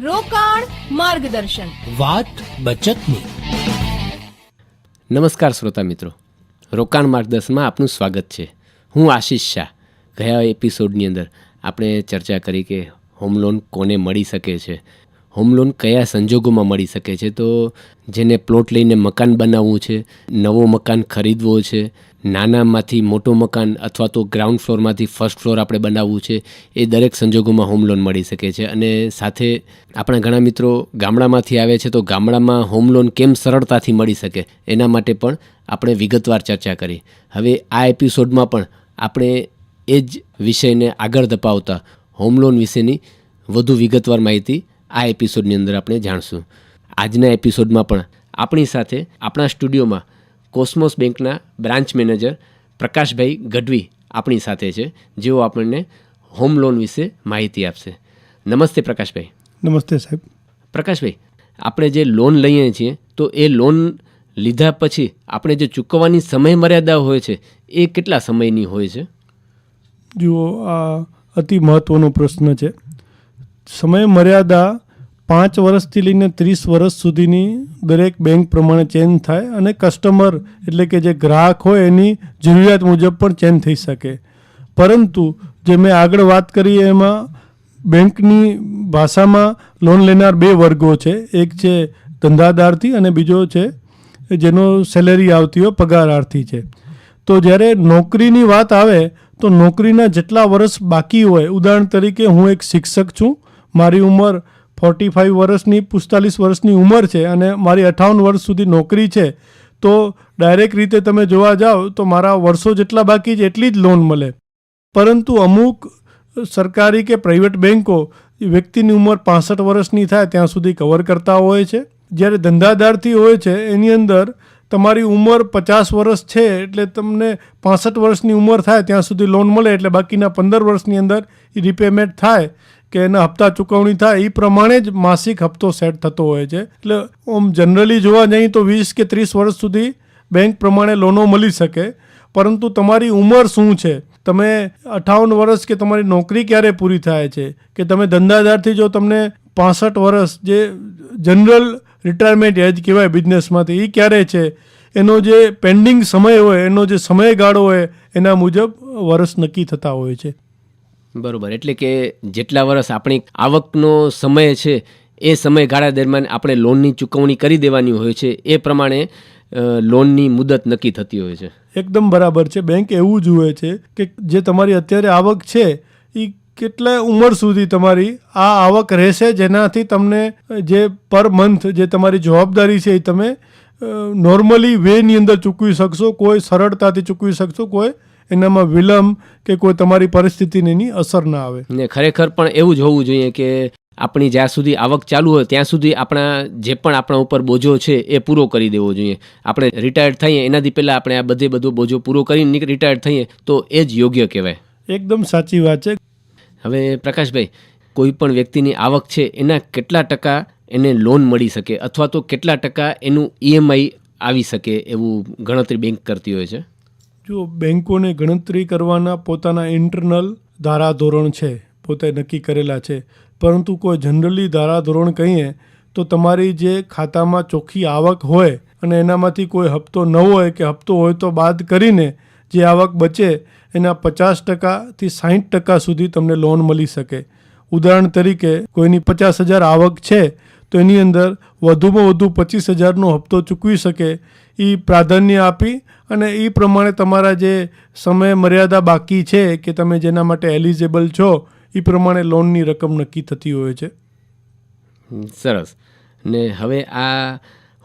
રોકાણ માર્ગદર્શન. વાત બચતની. નમસ્કાર શ્રોતા મિત્રો. રોકાણ માર્ગદર્શનમાં આપનું સ્વાગત છે. હું આશીષ શાહ. ગયા એપિસોડની અંદર આપણે ચર્ચા કરી કે હોમ લોન કોને મળી શકે છે. હોમ લોન કયા સંજોગોમાં મળી શકે છે? તો જેને પ્લોટ લઈને મકાન બનાવવું છે, નવો મકાન ખરીદવો છે નાનામાંથી મોટું મકાન અથવા તો ગ્રાઉન્ડ ફ્લોરમાંથી ફર્સ્ટ ફ્લોર આપણે બનાવવું છે, એ દરેક સંજોગોમાં હોમ લોન મળી શકે છે. અને સાથે આપણા ઘણા મિત્રો ગામડામાંથી આવે છે, તો ગામડામાં હોમ લોન કેમ સરળતાથી મળી શકે, એના માટે પણ આપણે વિગતવાર ચર્ચા કરી. હવે આ એપિસોડમાં પણ આપણે એ જ વિષયને આગળ ધપાવતા હોમ લોન વિશેની વધુ વિગતવાર માહિતી આ એપિસોડની અંદર આપણે જાણશું. આજના એપિસોડમાં પણ આપણી સાથે આપણા સ્ટુડિયોમાં કોસ્મોસ બેંકના બ્રાન્ચ મેનેજર પ્રકાશભાઈ ગઢવી આપણી સાથે છે જેઓ આપણને હોમ લોન વિશે માહિતી આપશે. નમસ્તે પ્રકાશભાઈ. નમસ્તે સાહેબ. પ્રકાશભાઈ આપણે જે લોન લઈએ છીએ તો એ લોન લીધા પછી આપણે જે ચૂકવવાની સમય મર્યાદા હોય છે એ કેટલા સમયની હોય છે? જુઓ આ અતિ મહત્ત્વનો પ્રશ્ન છે. સમય મર્યાદા પાંચ વર્ષથી લઈને ત્રીસ વર્ષ સુધીની દરેક બેંક પ્રમાણે ચેન્જ થાય અને કસ્ટમર એટલે કે જે ગ્રાહક હોય એની જરૂરિયાત મુજબ પણ ચેન્જ થઈ શકે. પરંતુ જે મેં આગળ વાત કરી એમાં બેંકની ભાષામાં લોન લેનાર બે વર્ગો છે. એક છે ધંધાદારથી અને બીજો છે જેનો સેલેરી આવતી હોય પગારાર્થી છે. તો જ્યારે નોકરીની વાત આવે તો નોકરીના જેટલા વર્ષ બાકી હોય, ઉદાહરણ તરીકે હું એક શિક્ષક છું, મારી ઉંમર ફોર્ટી ફાઇવ વર્ષની, પિસ્તાલીસ વર્ષની ઉંમર છે અને મારી અઠાવન વર્ષ સુધી નોકરી છે, તો ડાયરેક્ટ રીતે તમે જોવા જાઓ, તો મારા વર્ષો જેટલા બાકી છે એટલી જ લોન મળે. પરંતુ અમુક સરકારી કે પ્રાઇવેટ બેન્કો વ્યક્તિની ઉંમર પાસઠ વર્ષની થાય ત્યાં સુધી કવર કરતા હોય છે. જ્યારે ધંધાદારથી હોય છે, એની અંદર તમારી ઉંમર પચાસ વર્ષ છે એટલે તમને પાસઠ વર્ષની ઉંમર થાય ત્યાં સુધી લોન મળે એટલે બાકીના પંદર વર્ષની અંદર એ રિપેમેન્ટ થાય. કે એના હપ્તા ચૂકવણી થાય એ પ્રમાણે જ માસિક હપ્તો સેટ થતો હોય છે. એટલે આમ જનરલી જોવા જઈએ તો વીસ કે ત્રીસ વર્ષ સુધી બેંક પ્રમાણે લોનો મળી શકે. પરંતુ તમારી ઉંમર શું છે? તમે અઠાવન વર્ષ કે તમારી નોકરી ક્યારે પૂરી થાય છે? કે તમે ધંધાદારથી જો તમને પાસઠ વર્ષ જે જનરલ રિટાયરમેન્ટ એજ કહેવાય બિઝનેસમાંથી એ ક્યારે છે? એનો જે પેન્ડિંગ સમય હોય, એનો જે સમયગાળો હોય, એના મુજબ વર્ષ નક્કી થતા હોય છે. બરોબર. એટલે કે જેટલા વર્ષ આપણી આવકનો સમય છે, એ સમયગાળા દરમિયાન આપણે લોનની ચૂકવણી કરી દેવાની હોય છે, એ પ્રમાણે લોનની મુદત નક્કી થતી હોય છે. એકદમ બરાબર છે. બેંક એવું જુએ છે કે જે તમારી અત્યારે આવક છે એ કેટલા ઉંમર સુધી તમારી આ આવક રહેશે, જેનાથી તમને જે પર મંથ જે તમારી જવાબદારી છે એ તમે નોર્મલી વેની અંદર ચૂકવી શકશો, કોઈ સરળતાથી ચૂકવી શકશો, કોઈ એનામાં વિલંબ કે કોઈ તમારી પરિસ્થિતિને એની અસર ના આવે. ને ખરેખર પણ એવું જ હોવું જોઈએ કે આપણી જ્યાં સુધી આવક ચાલુ હોય ત્યાં સુધી આપણા જે પણ આપણા ઉપર બોજો છે એ પૂરો કરી દેવો જોઈએ. આપણે રિટાયર્ડ થઈએ એનાથી પહેલાં આપણે આ બધે બધો બોજો પૂરો કરીને રિટાયર્ડ થઈએ તો એ જ યોગ્ય કહેવાય. એકદમ સાચી વાત છે. હવે પ્રકાશભાઈ કોઈ પણ વ્યક્તિની આવક છે એના કેટલા ટકા એને લોન મળી શકે? અથવા તો કેટલા ટકા એનું ઈએમઆઈ આવી શકે એવું ગણતરી બેંક કરતી હોય છે? જો બેન્કોને ગણતરી કરવાના પોતાના ઇન્ટરનલ ધારાધોરણ છે, પોતે નક્કી કરેલા છે, પરંતુ કોઈ જનરલી ધારાધોરણ કહીએ, તો તમારી જે ખાતામાં ચોખ્ખી આવક હોય અને એનામાંથી કોઈ હપ્તો ન હોય કે હપ્તો હોય તો બાદ કરીને જે આવક બચે, એના પચાસ ટકાથી સાહીઠ ટકા સુધી તમને લોન મળી શકે. ઉદાહરણ તરીકે, કોઈની પચાસ હજાર આવક છે, તો એની અંદર વધુમાં વધુ પચીસ હજારનો હપ્તો ચૂકવી શકે એ પ્રાધાન્ય આપી અને એ પ્રમાણે તમારા જે સમય મર્યાદા બાકી છે કે તમે જેના માટે એલિજિબલ છો એ પ્રમાણે લોનની રકમ નક્કી થતી હોય છે. સરસ. ને હવે આ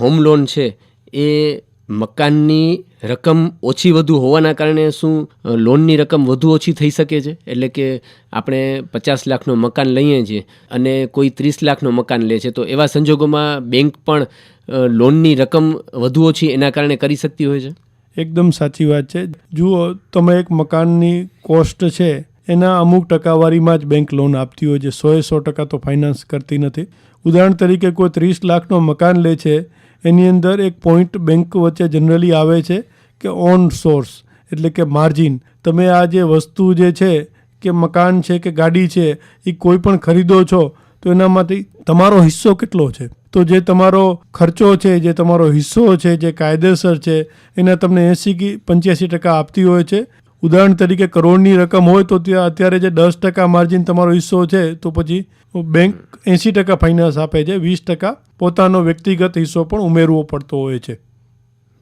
હોમ લોન છે, એ મકાનની રકમ ઓછી વધુ હોવાના કારણે શું લોનની રકમ વધુ ઓછી થઈ શકે છે? એટલે કે આપણે પચાસ લાખનું મકાન લઈએ છીએ અને કોઈ ત્રીસ લાખનું મકાન લે છે, તો એવા સંજોગોમાં બેંક પણ લોનની રકમ વધુ ઓછી એના કારણે કરી શકતી હોય છે? એકદમ સાચી વાત છે. જુઓ, તમે એક મકાનની કોસ્ટ છે, એના અમુક ટકાવારીમાં જ બેંક લોન આપતી હોય છે. સોએ સો ટકા તો ફાઇનાન્સ કરતી નથી. ઉદાહરણ તરીકે કોઈ ત્રીસ લાખનો મકાન લે છે, એની અંદર એક પોઈન્ટ બેંક વચ્ચે જનરલી આવે છે કે ઓન સોર્સ, એટલે કે માર્જિન. તમે આ જે વસ્તુ જે છે, કે મકાન છે, કે ગાડી છે, એ કોઈ પણ ખરીદો છો, તો એનામાંથી તમારો હિસ્સો કેટલો છે? તો જે તમારો ખર્ચો છે, જે તમારો હિસ્સો છે, જે કાયદેસર છે, એના તમને એંસી કે પંચ્યાસી ટકા આપતી હોય છે. ઉદાહરણ તરીકે કરોડની રકમ હોય તો ત્યાં અત્યારે જે દસ ટકા માર્જિન તમારો હિસ્સો છે, તો પછી બેંક એંસી ટકા ફાઇનાન્સ આપે છે, વીસ ટકા પોતાનો વ્યક્તિગત હિસ્સો પણ ઉમેરવો પડતો હોય છે.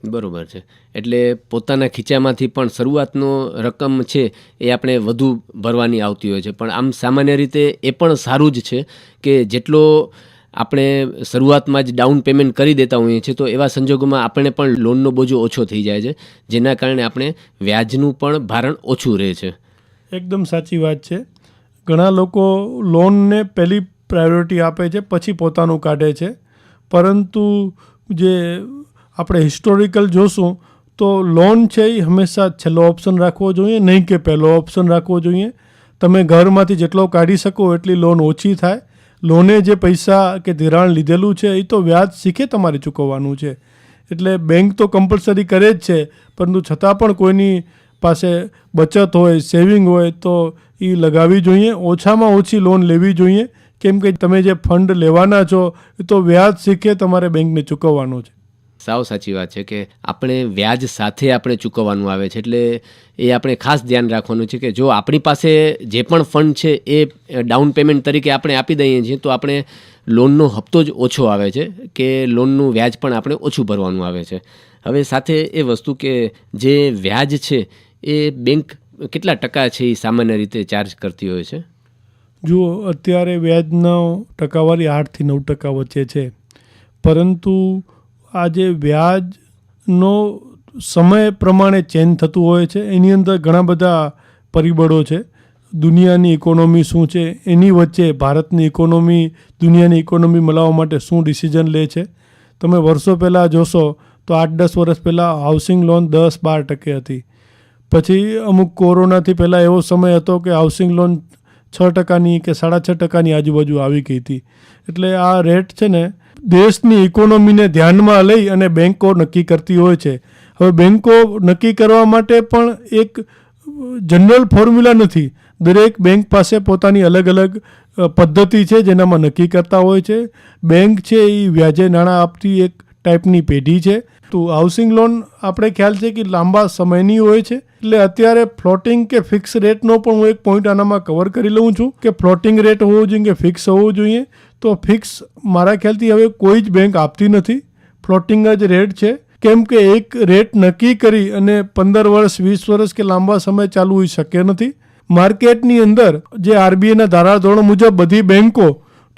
બરોબર છે. એટલે પોતાના ખીચામાંથી પણ શરૂઆતનો રકમ છે એ આપણે વધુ ભરવાની આવતી હોય છે. પણ આમ સામાન્ય રીતે એ પણ સારું જ છે કે જેટલો આપણે શરૂઆતમાં જ ડાઉન પેમેન્ટ કરી દેતા હોઈએ છીએ, તો એવા સંજોગોમાં આપણે પણ લોનનો બોજો ઓછો થઈ જાય છે, જેના કારણે આપણે વ્યાજનું પણ ભારણ ઓછું રહે છે. એકદમ સાચી વાત છે. ઘણા લોકો લોનને પહેલી પ્રાયોરિટી આપે છે, પછી પોતાનું કાઢે છે. પરંતુ જે આપણે હિસ્ટોરિકલ જોશું, તો લોન છે એ હંમેશા છેલ્લો ઓપ્શન રાખવો જોઈએ, નહીં કે પહેલો ઓપ્શન રાખવો જોઈએ. તમે ઘરમાંથી જેટલો કાઢી શકો, એટલી લોન ઓછી થાય. લોને જે પૈસા કે ધિરાણ લીધેલું છે એ તો વ્યાજ શીખે તમારે ચૂકવવાનું છે. એટલે બેંક તો કમ્પલસરી કરે જ છે, પરંતુ છતાં પણ કોઈની પાસે બચત હોય સેવિંગ હોય, તો એ લગાવવી જોઈએ. ઓછામાં ઓછી લોન લેવી જોઈએ. કેમ કે તમે જે ફંડ લેવાના છો એ તો વ્યાજ શીખે તમારે બેંકને ચૂકવવાનું છે. સાવ સાચી વાત છે કે આપણે વ્યાજ સાથે આપણે ચૂકવવાનું આવે છે. એટલે એ આપણે ખાસ ધ્યાન રાખવાનું છે કે જો આપણી પાસે જે પણ ફંડ છે એ ડાઉન પેમેન્ટ તરીકે આપણે આપી દઈએ છીએ, તો આપણે લોનનો હપ્તો જ ઓછો આવે છે કે લોનનું વ્યાજ પણ આપણે ઓછું ભરવાનું આવે છે. હવે સાથે એ વસ્તુ કે જે વ્યાજ છે એ બેંક કેટલા ટકા છે એ સામાન્ય રીતે ચાર્જ કરતી હોય છે? જુઓ, અત્યારે વ્યાજનો ટકાવારી આઠથી નવ ટકા વચ્ચે છે. પરંતુ આ જે વ્યાજનો સમય પ્રમાણે ચેન્જ થતું હોય છે. એની અંદર ઘણા બધા પરિબળો છે. દુનિયાની ઇકોનોમી શું છે? એની વચ્ચે ભારતની ઇકોનોમી દુનિયાની ઇકોનોમી મળવા માટે શું ડિસિઝન લે છે? તમે વર્ષો પહેલાં જોશો તો આઠ દસ વર્ષ પહેલાં હાઉસિંગ લોન દસ બાર ટકે હતી. પછી અમુક કોરોનાથી પહેલાં એવો સમય હતો કે હાઉસિંગ લોન છ ટકાની કે સાડા છ ટકાની આજુબાજુ આવી ગઈ હતી. એટલે આ રેટ છે ને દેશની ઇકોનોમીને ધ્યાનમાં લઈ અને બેન્કો નક્કી કરતી હોય છે. હવે બેન્કો નક્કી કરવા માટે પણ એક જનરલ ફોર્મ્યુલા નથી. દરેક બેંક પાસે પોતાની અલગ અલગ પદ્ધતિ છે જેનામાં નક્કી કરતા હોય છે. બેંક છે એ વ્યાજે નાણાં આપતી એક ટાઈપની પેઢી છે. તો હાઉસિંગ લોન આપણે ખ્યાલ છે કે લાંબા સમયની હોય છે. એટલે અત્યારે ફ્લોટિંગ કે ફિક્સ રેટનો પણ હું એક પોઈન્ટ આનામાં કવર કરી લઉં છું કે ફ્લોટિંગ રેટ હોવો જોઈએ કે ફિક્સ હોવો જોઈએ. તો ફિક્સ મારા ખ્યાલથી હવે કોઈ જ બેંક આપતી નથી. ફ્લોટિંગ જ રેટ છે. કેમ કે એક રેટ નક્કી કરી અને પંદર વર્ષ, વીસ વર્ષ કે લાંબા સમય ચાલુ એ શક્ય નથી. માર્કેટની અંદર જે આરબીઆઈના ધારાધોરણ મુજબ બધી બેન્કો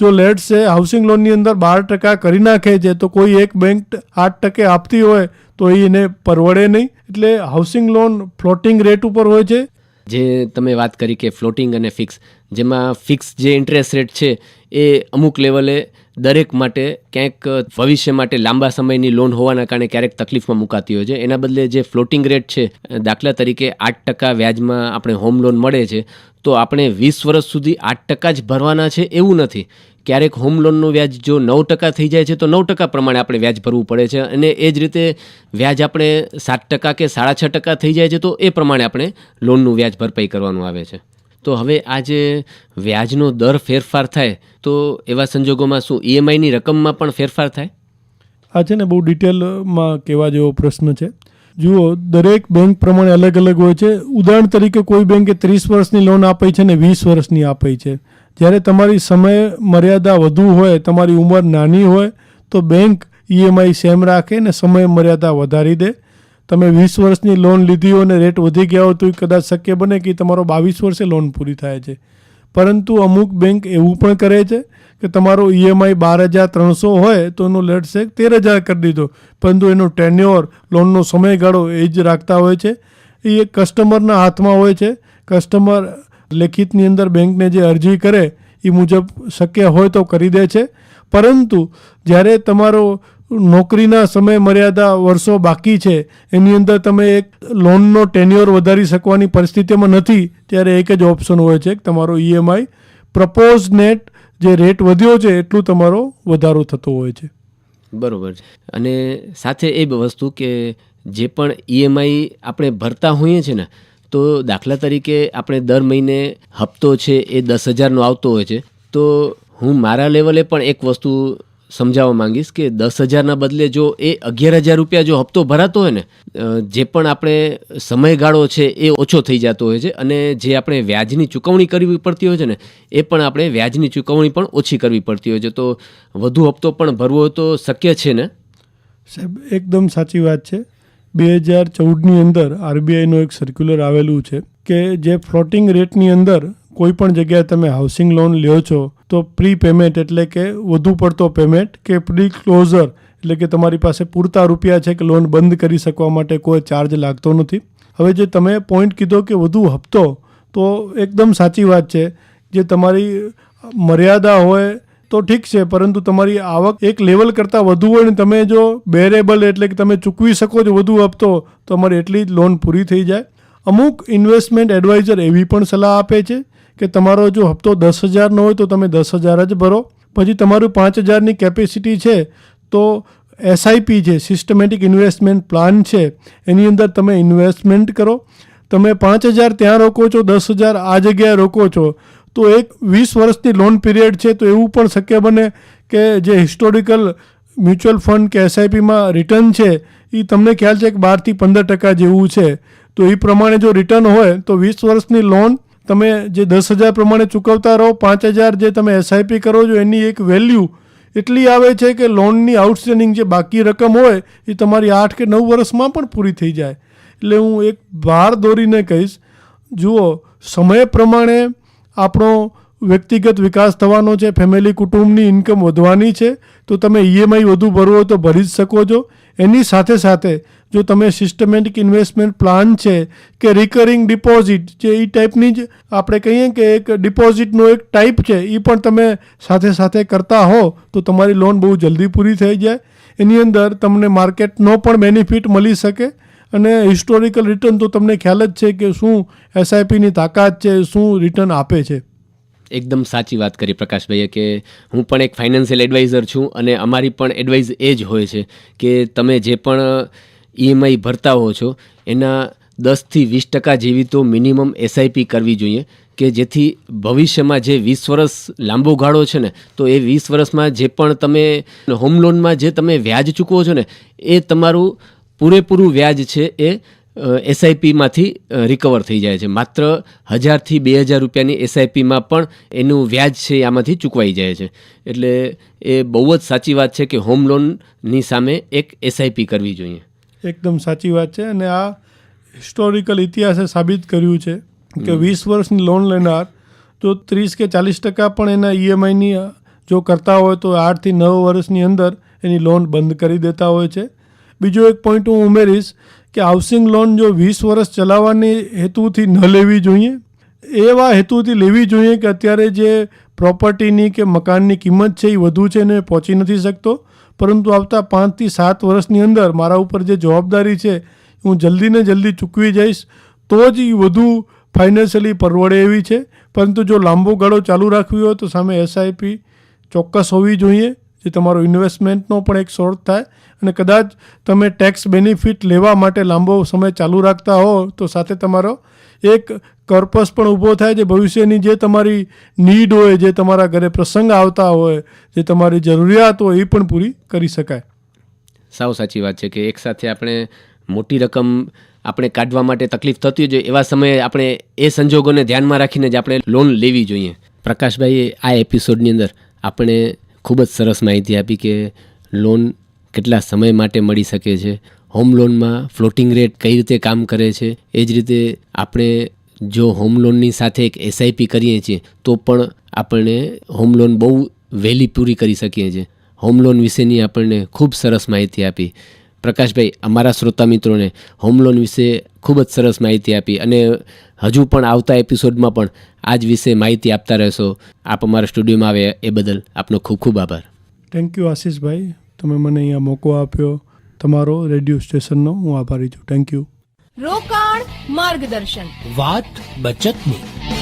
જો લેટ્સ છે હાઉસિંગ લોનની અંદર બાર ટકા કરી નાખે છે, તો કોઈ એક બેંક આઠ ટકે આપતી હોય, તો એને પરવડે નહીં. એટલે હાઉસિંગ લોન ફ્લોટિંગ રેટ ઉપર હોય છે. જે તમે વાત કરી કે ફ્લોટિંગ અને ફિક્સ જેમાં ફિક્સ જે ઇન્ટરેસ્ટ રેટ છે, એ અમુક લેવલે દરેક માટે ક્યાંક ભવિષ્ય માટે લાંબા સમયની લોન હોવાના કારણે ક્યારેક તકલીફમાં મુકાતી હોય છે. એના બદલે જે ફ્લોટિંગ રેટ છે, દાખલા તરીકે આઠ ટકા વ્યાજમાં આપણે હોમ લોન મળે છે, તો આપણે વીસ વર્ષ સુધી આઠ ટકા જ ભરવાના છે એવું નથી. ક્યારેક હોમ લોનનું વ્યાજ જો નવ ટકા થઈ જાય છે, તો નવ ટકા પ્રમાણે આપણે વ્યાજ ભરવું પડે છે અને એ જ રીતે વ્યાજ આપણે સાત ટકા કે સાડા છ ટકા થઈ જાય છે, તો એ પ્રમાણે આપણે લોનનું વ્યાજ ભરપાઈ કરવાનું આવે છે. તો હવે આ જે વ્યાજનો દર ફેરફાર થાય, તો એવા સંજોગોમાં શું ઈએમઆઈની રકમમાં પણ ફેરફાર થાય? આ છે ને બહુ ડિટેલમાં કહેવા જેવો પ્રશ્ન છે. જુઓ, દરેક બેંક પ્રમાણે અલગ અલગ હોય છે. ઉદાહરણ તરીકે કોઈ બેંકે ત્રીસ વર્ષની લોન આપી છે ને વીસ વર્ષની આપી છે. જ્યારે તમારી સમય મર્યાદા વધુ હોય, તમારી ઉંમર નાની હોય, તો બેંક ઈએમઆઈ સેમ રાખે ને સમય મર્યાદા વધારી દે. તમે વીસ વર્ષની લોન લીધી હોય અને રેટ વધી ગયા હોય તો કદાચ શક્ય બને કે તમારો બાવીસ વર્ષે લોન પૂરી થાય છે. પરંતુ અમુક બેંક એવું પણ કરે છે કે તમારો ઈએમઆઈ બાર હજાર ત્રણસો હોય તો એનો લેટ શેક તેર હજાર કરી દીધો. પરંતુ એનો ટેન્યોર લોનનો સમયગાળો એ જ રાખતા હોય છે. એ કસ્ટમરના હાથમાં હોય છે. કસ્ટમર લેખિતની અંદર બેંકને જે અરજી કરે એ મુજબ શક્ય હોય તો કરી દે છે. પરંતુ જ્યારે તમારો નોકરીના સમય મર્યાદા વર્ષો બાકી છે, એની અંદર તમે એક લોનનો ટેન્યોર વધારી શકવાની પરિસ્થિતિમાં નથી, ત્યારે એક જ ઓપ્શન હોય છે તમારો ઈએમઆઈ પ્રપોઝ નેટ જે રેટ વધ્યો છે, એટલું તમારો વધારો થતો હોય છે. બરાબર છે. અને સાથે એ વસ્તુ કે જે પણ ઈએમઆઈ આપણે ભરતા હોઈએ છીએ ને, તો દાખલા તરીકે આપણે દર મહિને હપ્તો છે એ દસ હજારનો આવતો હોય છે, તો હું મારા લેવલે પણ એક વસ્તુ સમજાવવા માંગીશ કે દસ હજારના બદલે જો એ અગિયાર હજાર રૂપિયા જો હપ્તો ભરાતો હોય ને જે પણ આપણે સમયગાળો છે એ ઓછો થઈ જતો હોય છે અને જે આપણે વ્યાજની ચૂકવણી કરવી પડતી હોય છે ને, એ પણ આપણે વ્યાજની ચૂકવણી પણ ઓછી કરવી પડતી હોય છે. તો વધુ હપ્તો પણ ભરવો તો શક્ય છે ને? સાહેબ, એકદમ સાચી વાત છે. બે હજાર ચૌદની અંદર આરબીઆઈનું એક સર્ક્યુલર આવેલું છે કે જે ફ્લોટિંગ રેટની અંદર કોઈ પણ જગ્યાએ તમે હાઉસિંગ લોન લ્યો છો, તો પ્રી પેમેન્ટ એટલે કે વધુ પડતો પેમેન્ટ કે પ્રી ક્લોઝર એટલે કે તમારી પાસે પૂરતા રૂપિયા છે કે લોન બંધ કરી શકવા માટે કોઈ ચાર્જ લાગતો નથી. હવે જે તમે પોઈન્ટ કીધો કે વધુ હપ્તો, તો એકદમ સાચી વાત છે. જે તમારી મર્યાદા હોય તો ઠીક છે, પરંતુ તમારી આવક એક લેવલ કરતાં વધુ હોય ને તમે જો બેરેબલ એટલે કે તમે ચૂકવી શકો છો વધુ હપ્તો, તો તમારી એટલી જ લોન પૂરી થઈ જાય. અમુક ઇન્વેસ્ટમેન્ટ એડવાઇઝર એવી પણ સલાહ આપે છે. કે તમારો જો હપ્તો દસ હજારનો હોય તો તમે દસ હજાર જ ભરો. પછી તમારું પાંચ હજારની કેપેસિટી છે તો એસઆઈપી છે સિસ્ટમેટિક ઇન્વેસ્ટમેન્ટ પ્લાન છે, એની અંદર તમે ઇન્વેસ્ટમેન્ટ કરો. તમે પાંચ હજાર ત્યાં રોકો છો, દસ હજાર આ જગ્યાએ રોકો છો. તો એક વીસ વર્ષની લોન પીરિયડ છે તો એવું પણ શક્ય બને કે જે હિસ્ટોરિકલ મ્યુચ્યુઅલ ફંડ કે એસઆઈપીમાં રિટર્ન છે એ તમને ખ્યાલ છે કે બારથી પંદર ટકા જેવું છે. તો એ પ્રમાણે જો રિટર્ન હોય તો વીસ વર્ષની લોન તમે જે દસ હજાર પ્રમાણે ચૂકવતા રહો, પાંચ હજાર જે તમે એસઆઈપી કરો છો, એની એક વેલ્યુ એટલી આવે છે કે લોનની આઉટસ્ટેન્ડિંગ જે બાકી રકમ હોય, એ તમારી આઠ કે નવ વર્ષમાં પણ પૂરી થઈ જાય. એટલે હું એક ભાર દોરીને કહીશ, જુઓ, સમય પ્રમાણે આપણો વ્યક્તિગત વિકાસ થવાનો છે ફેમિલી કુટુંબની ઇન્કમ વધવાની છે, તો તમે ઈએમઆઈ વધુ ભરવો તો ભરી જ શકો છો. એની સાથે સાથે જો તમે સિસ્ટમેટિક ઇન્વેસ્ટમેન્ટ પ્લાન છે કે રિકરિંગ ડિપોઝિટ જે એ ટાઈપની જ આપણે કહીએ કે એક ડિપોઝિટનો એક ટાઈપ છે એ પણ તમે સાથે સાથે કરતા હો, તો તમારી લોન બહુ જલ્દી પૂરી થઈ જાય. એની અંદર તમને માર્કેટનો પણ બેનિફિટ મળી શકે અને હિસ્ટોરિકલ રિટર્ન તો તમને ખ્યાલ જ છે કે શું એસઆઈપીની તાકાત છે, શું રિટર્ન આપે છે. એકદમ સાચી વાત કરી પ્રકાશભાઈએ કે હું પણ એક ફાઇનાન્શિયલ એડવાઇઝર છું અને અમારી પણ એડવાઇઝ એ જ હોય છે કે તમે જે પણ ઈએમઆઈ ભરતા હો છો, એના દસથી વીસ ટકા જેવી તો મિનિમમ એસઆઈપી કરવી જોઈએ કે જેથી ભવિષ્યમાં જે વીસ વર્ષ લાંબો ગાળો છે ને, તો એ વીસ વર્ષમાં જે પણ તમે હોમ લોનમાં જે તમે વ્યાજ ચૂકવો છો ને, એ તમારું પૂરેપૂરું વ્યાજ છે એ એસઆઈપીમાંથી રિકવર થઈ જાય છે. માત્ર હજારથી બે હજાર રૂપિયાની એસઆઈપીમાં પણ એનું વ્યાજ છે આમાંથી ચૂકવાઈ જાય છે. એટલે એ બહુ જ સાચી વાત છે કે હોમ લોનની સામે એક એસઆઈપી કરવી જોઈએ. એકદમ સાચી વાત છે અને આ હિસ્ટોરિકલ ઇતિહાસે સાબિત કર્યું છે કે વીસ વર્ષની લોન લેનાર જો ત્રીસ કે ચાલીસ ટકા પણ એના ઈએમઆઈની જો કરતા હોય તો આઠથી નવ વર્ષની અંદર એની લોન બંધ કરી દેતા હોય છે. બીજો એક પોઈન્ટ હું ઉમેરીશ કે હાઉસિંગ લોન જો વીસ વર્ષ ચલાવવાની હેતુથી ન લેવી જોઈએ, એવા હેતુથી લેવી જોઈએ કે અત્યારે જે પ્રોપર્ટીની કે મકાનની કિંમત છે એ વધુ છે ને પહોંચી નથી શકતો. પરંતુ આવતા પાંચથી સાત વર્ષની અંદર મારા ઉપર જે જવાબદારી છે, હું જલ્દી ને જલ્દી ચૂકવી જઈશ, તો જ એ વધુ ફાઇનાન્શિયલી પરવડે એવી છે. પરંતુ જો લાંબો ગાળો ચાલુ રાખવી હોય તો સામે એસઆઈપી ચોક્કસ હોવી જોઈએ, જે તમારો ઇન્વેસ્ટમેન્ટનો પણ એક સોર્સ થાય. અને કદાચ તમે ટેક્સ બેનિફિટ લેવા માટે લાંબો સમય ચાલુ રાખતા હો, તો સાથે તમારો એક કર્પસ પણ ઊભો થાય જે ભવિષ્યની જે તમારી નીડ હોય, જે તમારા ઘરે પ્રસંગ આવતા હોય, જે તમારી જરૂરિયાત હોય, એ પણ પૂરી કરી શકાય. સાવ સાચી વાત છે કે એકસાથે આપણે મોટી રકમ આપણે કાઢવા માટે તકલીફ થતી હોય એવા સમયે આપણે એ સંજોગોને ધ્યાનમાં રાખીને જ આપણે લોન લેવી જોઈએ. પ્રકાશભાઈએ આ એપિસોડની અંદર આપણે ખૂબ જ સરસ માહિતી આપી કે લોન કેટલા સમય માટે મળી શકે છે? હોમ લોનમાં ફ્લોટિંગ રેટ કઈ રીતે કામ કરે છે? એ જ રીતે આપણે જો હોમ લોનની સાથે એક એસઆઈપી કરીએ છીએ, તો પણ આપણને હોમ લોન બહુ વહેલી પૂરી કરી શકીએ છીએ. હોમ લોન વિશેની આપણને ખૂબ સરસ માહિતી આપી. પ્રકાશભાઈ, અમારા શ્રોતા મિત્રોને હોમ લોન વિશે ખૂબ જ સરસ માહિતી આપી અને હજુ પણ આવતા એપિસોડમાં પણ આ જ વિશે માહિતી આપતા રહેશો. આપ અમારા સ્ટુડિયોમાં આવે એ બદલ આપનો ખૂબ ખૂબ આભાર. થેન્ક યુ આશીષભાઈ. તમે મને અહીંયા મોકો આપ્યો. તમારો રેડિયો સ્ટેશનનો હું આભારી છું. થેન્ક યુ રોકાણ માર્ગદર્શન. વાત બચતની.